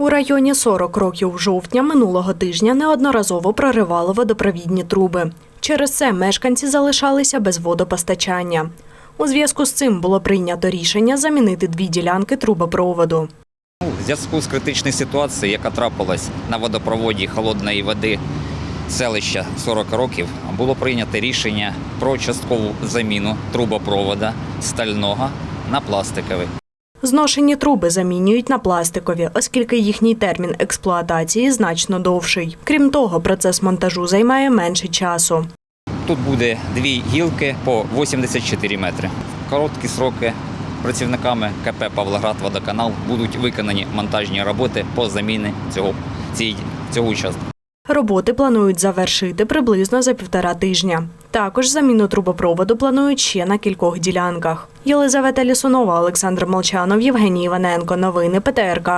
У районі 40 років жовтня минулого тижня неодноразово проривало водопровідні труби. Через це мешканці залишалися без водопостачання. У зв'язку з цим було прийнято рішення замінити дві ділянки трубопроводу. В зв'язку з критичною ситуацією, яка трапилась на водопроводі холодної води селища 40 років, було прийнято рішення про часткову заміну трубопровода стального на пластиковий. Зношені труби замінюють на пластикові, оскільки їхній термін експлуатації значно довший. Крім того, процес монтажу займає менше часу. Тут буде дві гілки по 84 метри. Короткі сроки працівниками КП Павлоград Водоканал будуть виконані монтажні роботи по заміні цього, цього участку. Роботи планують завершити приблизно за півтора тижня. Також заміну трубопроводу планують ще на кількох ділянках. Єлизавета Лісунова, Олександр Молчанов, Євгеній Іваненко. Новини ПТРК.